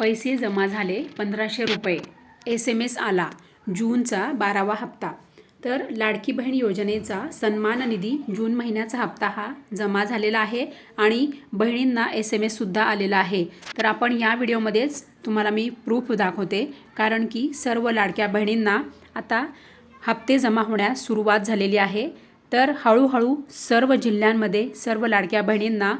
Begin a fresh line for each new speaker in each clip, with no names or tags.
पैसे जमा झाले पंधराशे रुपये. एस एम एस आला. जूनचा बारावा हप्ता. तर लाडकी बहीण योजनेचा सन्मान निधी जून महिन्याचा हप्ता हा जमा झालेला आहे आणि बहिणींना एस एम एससुद्धा आलेला आहे. तर आपण या व्हिडिओमध्येच तुम्हाला मी प्रूफ दाखवते. कारण की सर्व लाडक्या बहिणींना आता हप्ते जमा होण्यास सुरुवात झालेली आहे. तर हळूहळू सर्व जिल्ह्यांमध्ये सर्व लाडक्या बहिणींना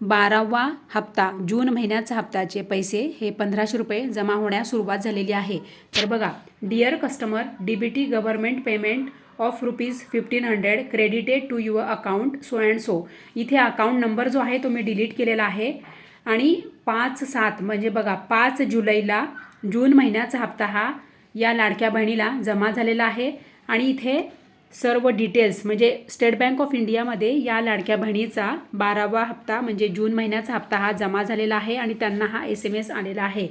बारावा हप्ता जून महिन्याचा हप्त्याचे पैसे हे पंधराशे रुपये जमा होण्यास सुरुवात झालेली आहे. तर बघा dear customer D B T government payment of rupees fifteen hundred credited to your account so and so इथे अकाउंट नंबर जो आहे तो मी डिलीट केलेला आहे. आणि पाच सात म्हणजे बघा पाच जुलैला जून महिन्याचा हप्ता हा या लाडक्या बहिणीला जमा झालेला आहे. आणि इथे सर्व डिटेल्स म्हणजे स्टेट बँक ऑफ इंडियामध्ये या लाडक्या बहिणीचा बारावा हप्ता म्हणजे जून महिन्याचा हप्ता हा जमा झालेला आहे आणि त्यांना हा एस एम एस आलेला आहे.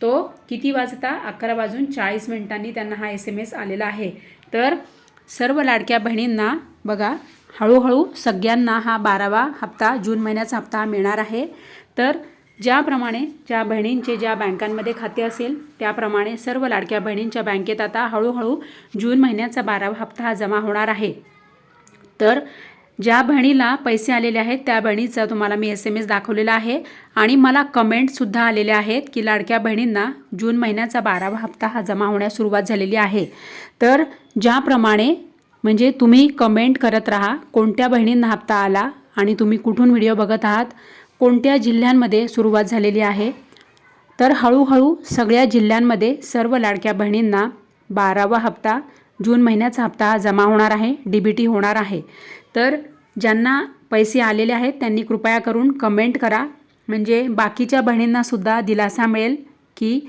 तो किती वाजता? अकरा वाजून चाळीस मिनिटांनी त्यांना हा एस एम एस आलेला आहे. तर सर्व लाडक्या बहिणींना बघा हळूहळू सगळ्यांना हा बारावा हप्ता जून महिन्याचा हप्ता हा मिळणार आहे. तर ज्याप्रमाणे ज्या बहिणींचे ज्या बँकांमध्ये खाते असेल त्याप्रमाणे सर्व लाडक्या बहिणींच्या बँकेत आता हळूहळू जून महिन्याचा बारावा हप्ता हा जमा होणार आहे. तर ज्या बहिणीला पैसे आलेले आहेत त्या बहिणीचा तुम्हाला मी एस एम एस दाखवलेला आहे आणि मला कमेंटसुद्धा आलेले आहेत की लाडक्या बहिणींना जून महिन्याचा बारावा हप्ता हा जमा होण्यास सुरुवात झालेली आहे. तर ज्याप्रमाणे म्हणजे तुम्ही कमेंट करत राहा कोणत्या बहिणींना हप्ता आला आणि तुम्ही कुठून व्हिडिओ बघत आहात कोणत्या जिल्ह्यांमध्ये सुरुवात झालेली आहे? तर हळूहळू सगळ्या जिल्ह्यांमध्ये सर्व लाडक्या बहिणींना बारावा हप्ता जून महिन्याचा हप्ता जमा होणार आहे डी बी टी होणार आहे. तर ज्यांना पैसे आलेले आहेत त्यांनी कृपया करून कमेंट करा. म्हणजे बाकीच्या बहिणींनासुद्धा दिलासा मिळेल की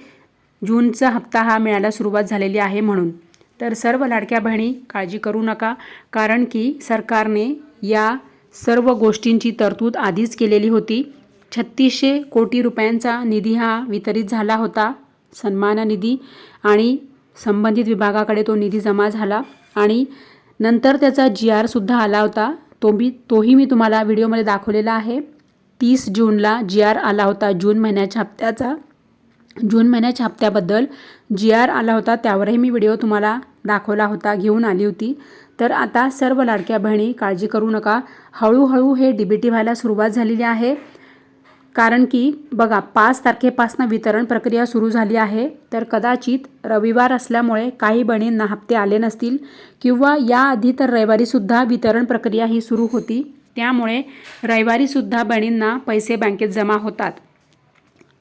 जूनचा हप्ता हा मिळायला सुरुवात झालेली आहे म्हणून. तर सर्व लाडक्या बहिणी काळजी करू नका कारण की सरकारने या सर्व गोष्टींची तरतूद आधीच केलेली होती. छत्तीसशे कोटी रुपयांचा निधी हा वितरित झाला होता. सन्मान निधी आणि संबंधित विभागाकडे तो निधी जमा झाला आणि नंतर त्याचा जी आरसुद्धा आला होता. तो मी तोही मी तुम्हाला व्हिडिओमध्ये दाखवलेला आहे. तीस जूनला जी आर आला होता जून महिन्याच्या हप्त्याचा. जून महिन्याच्या हप्त्याबद्दल जी आर आला होता त्यावरही मी व्हिडिओ तुम्हाला दाखवला होता घेऊन आली होती. तर आता सर्व लाडक्या बहिणी काळजी करू नका. हळूहळू हे डी बी टी व्हायला सुरुवात झालेली आहे. कारण की बघा पाच तारखेपासून वितरण प्रक्रिया सुरू झाली आहे. तर कदाचित रविवार असल्यामुळे काही बहिणींना हप्ते आले नसतील किंवा याआधी तर रविवारीसुद्धा वितरण प्रक्रिया ही सुरू होती. त्यामुळे रविवारीसुद्धा बहिणींना पैसे बँकेत जमा होतात.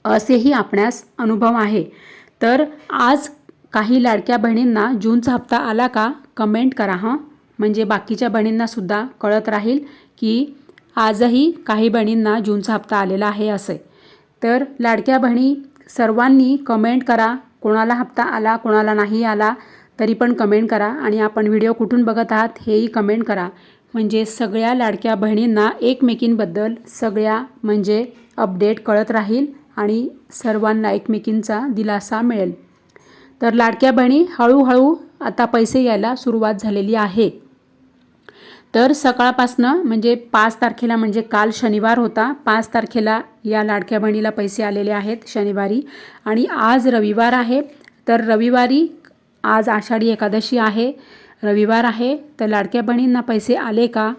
असेही आपणास अनुभव आहे. तर आज काही लाडक्या बहिणींना जूनचा हप्ता आला का? कमेंट करा हां. म्हणजे बाकीच्या बहिणींनासुद्धा कळत राहील की आजही काही बहिणींना जूनचा हप्ता आलेला आहे असे. तर लाडक्या बहिणी सर्वांनी कमेंट करा. कोणाला हप्ता आला कोणाला नाही आला तरी पण कमेंट करा आणि आपण व्हिडिओ कुठून बघत आहात हेही कमेंट करा. म्हणजे सगळ्या लाडक्या बहिणींना एकमेकींबद्दल सगळ्या म्हणजे अपडेट कळत राहील आणि सर्वांना एकमेकींचा दिलासा मिळेल. तर लाडक्या बहिणी हळूहळू आता पैसे यायला सुरुवात झालेली आहे. तर सकाळपासनं म्हणजे पाच तारखेला म्हणजे काल शनिवार होता. पाच तारखेला या लाडक्या बहिणीला पैसे आलेले आहेत शनिवारी आणि आज रविवार आहे. तर रविवारी आज आषाढी एकादशी आहे. रविवार आहे. तर लाडक्या बहिणींना पैसे आले का?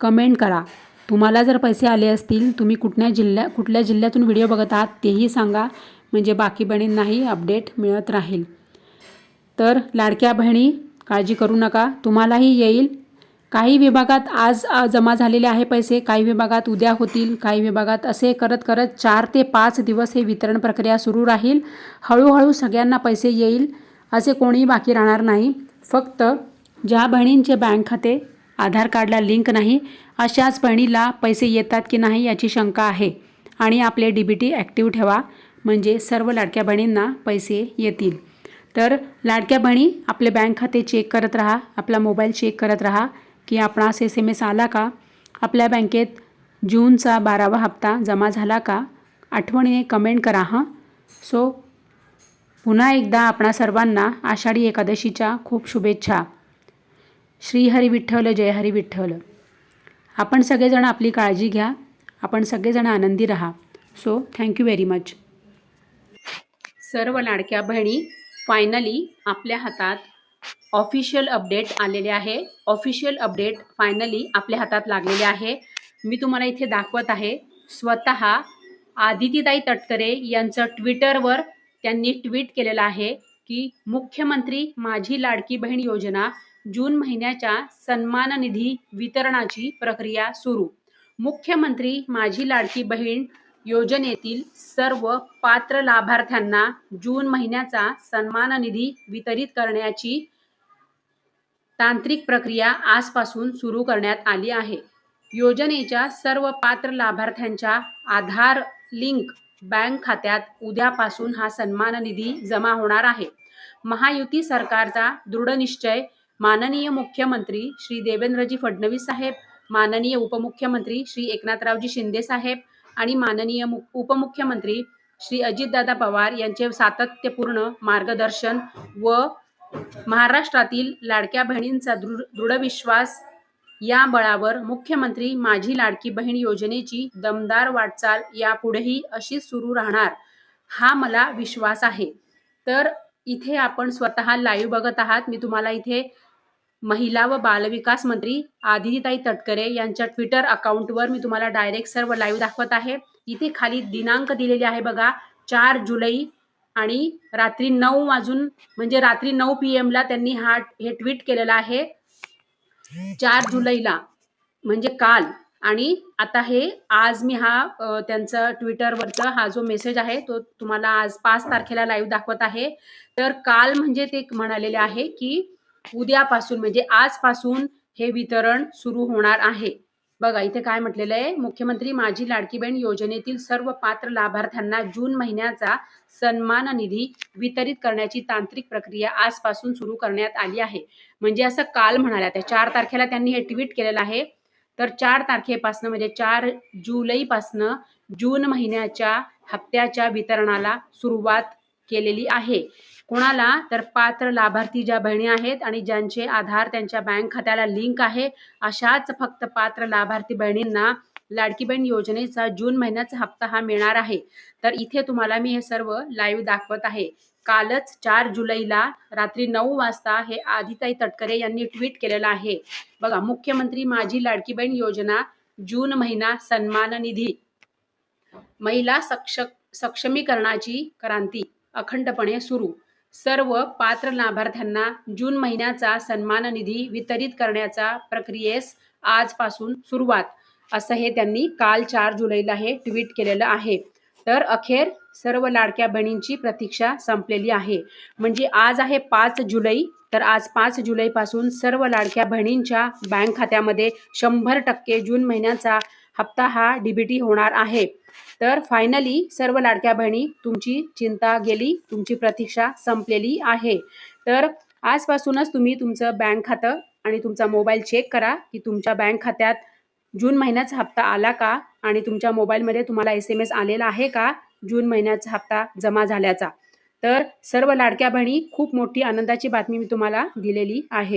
कमेंट करा. तुम्हाला जर पैसे आले असतील तुम्ही कुठल्या जिल्ह्या कुठल्या जिल्ह्यातून व्हिडिओ बघत आहात तेही सांगा. म्हणजे बाकी बहिणींनाही अपडेट मिळत राहील. तर लाडक्या बहिणी काळजी करू नका. तुम्हालाही येईल. काही विभागात आज जमा झालेले आहे पैसे. काही विभागात उद्या होतील. काही विभागात असे करत करत चार ते पाच दिवस हे वितरण प्रक्रिया सुरू राहील. हळूहळू सगळ्यांना पैसे येईल असे कोणीही बाकी राहणार नाही. फक्त ज्या बहिणींचे बँक खाते आधार कार्डला लिंक नाही अशाच बहिणीला पैसे येतात की नाही याची शंका आहे. आणि आपले डी बी टी ॲक्टिव्ह ठेवा. म्हणजे सर्व लाडक्या बहिणींना पैसे येतील. तर लाडक्या बहिणी आपले बँक खाते चेक करत राहा आपला मोबाईल चेक करत राहा की आपणास एस एम एस आला का? आपल्या बँकेत जूनचा बारावा हप्ता जमा झाला का? आठवणीने कमेंट करा हां. सो पुन्हा एकदा आपणा सर्वांना आषाढी एकादशीच्या खूप शुभेच्छा. श्रीहरी विठ्ठल जय हरी विठ्ठल. आपण सगळेजण आपली काळजी घ्या आपण सगळेजण आनंदी राहा. सो थँक्यू व्हेरी मच सर्व लाडक्या बहिणी फायनली आपल्या हातात ऑफिशियल अपडेट आलेले आहे. ऑफिशियल अपडेट फायनली आपल्या हातात लागलेले आहे. मी तुम्हाला इथे दाखवत आहे. स्वतः आदितीताई तटकरे यांचं ट्विटरवर त्यांनी ट्विट केलेलं आहे की मुख्यमंत्री माझी लाडकी बहीण योजना जून महिन्याच्या सन्मान निधी वितरणाची प्रक्रिया सुरू. मुख्यमंत्री माझी लाडकी बहीण योजनेतील सर्व पात्र लाभार्थ्यांना जून महिन्याचा सन्मान निधी वितरित करण्याची तांत्रिक प्रक्रिया आजपासून सुरू करण्यात आली आहे. योजनेच्या सर्व पात्र लाभार्थ्यांच्या आधार लिंक बँक खात्यात उद्यापासून हा सन्मान निधी जमा होणार आहे. महायुती सरकारचा दृढनिश्चय माननीय मुख्यमंत्री श्री देवेंद्रजी फडणवीस साहेब माननीय उपमुख्यमंत्री श्री एकनाथरावजी शिंदे साहेब आणि माननीय मु उपमुख्यमंत्री श्री अजितदादा पवार यांचे सातत्यपूर्ण मार्गदर्शन व महाराष्ट्रातील लाडक्या बहिणींचा दृढ विश्वास या बळावर मुख्यमंत्री माझी लाडकी बहीण योजनेची दमदार वाटचाल यापुढेही अशीच सुरू राहणार हा मला विश्वास आहे. तर इथे आपण स्वतः लाईव्ह बघत आहात. मी तुम्हाला इथे महिला व बालविकास मंत्री आदितीताई तटकरे यांच्या ट्विटर अकाउंटवर मी तुम्हाला डायरेक्ट सर्व लाईव्ह दाखवत आहे. इथे खाली दिनांक दिलेले आहे बघा चार जुलै आणि रात्री नऊ वाजून म्हणजे रात्री नऊ पी एमला त्यांनी हा हे ट्विट केलेलं आहे. चार जुलैला म्हणजे काल. आणि आता हे आज मी हा त्यांचं त्यांचा ट्विटरवरचा हा जो मेसेज आहे तो तुम्हाला आज पाच तारखेला लाईव्ह दाखवत आहे. तर काल म्हणजे ते म्हणालेले आहे की उद्यापासून म्हणजे आजपासून हे वितरण सुरू होणार आहे. बघा इथे काय म्हटलेलं आहे? मुख्यमंत्री माझी लाडकी बहीण योजनेतील सर्व पात्र लाभार्थ्यांना जून महिन्याचा सन्मान निधी वितरित करण्याची तांत्रिक प्रक्रिया आजपासून सुरू करण्यात आली आहे. म्हणजे असं काल म्हणाल्या त्या चार तारखेला त्यांनी हे ट्विट केलेलं आहे. तर चार तारखेपासनं म्हणजे चार जुलैपासनं जून महिन्याच्या हप्त्याच्या वितरणाला सुरुवात केलेली आहे. कोणाला? तर पात्र लाभार्थी ज्या बहिणी आहेत आणि ज्यांचे आधार त्यांच्या बँक खात्याला लिंक आहे अशाच फक्त पात्र लाभार्थी बहिणींना लाडकी बहीण योजनेचा जून महिन्याचा हप्ता हा मिळणार आहे. तर इथे तुम्हाला मी हे सर्व लाईव्ह दाखवत आहे. कालच चार जुलैला रात्री नऊ वाजता हे आदिताई तटकरे यांनी ट्विट केलेलं आहे. बघा मुख्यमंत्री माझी लाडकी बहीण योजना जून महिना सन्मान निधी. महिला सक्ष सक्षमीकरणाची क्रांती अखंडपणे सुरू. सर्व पात्र लाभार्थ्यांना जून महिन्याचा सन्मान निधी वितरित करण्याचा प्रक्रियेस आजपासून सुरुवात असं हे त्यांनी काल चार जुलैला हे ट्विट केलेलं आहे. तर अखेर सर्व लाडक्या बहिणींची प्रतीक्षा संपलेली आहे. म्हणजे आज आहे पाच जुलै तर आज पाच जुलैपासून सर्व लाडक्या बहिणींच्या बँक खात्यामध्ये शंभर टक्के जून महिन्याचा हप्ता हा डीबीटी होणार आहे. तर फायनली सर्व लाडक्या बहिणी तुमची चिंता गेली तुमची प्रतीक्षा संपलेली आहे. तर आजपासूनच तुम्ही तुमचं बँक खातं आणि तुमचा मोबाईल चेक करा की तुमच्या बँक खात्यात जून महिन्याचा हप्ता आला का आणि तुमच्या मोबाईलमध्ये तुम्हाला एस एम एस आलेला आहे का जून महिन्याचा हप्ता जमा झाल्याचा. तर सर्व लाडक्या बहिणी खूप मोठी आनंदाची बातमी मी तुम्हाला दिलेली आहे.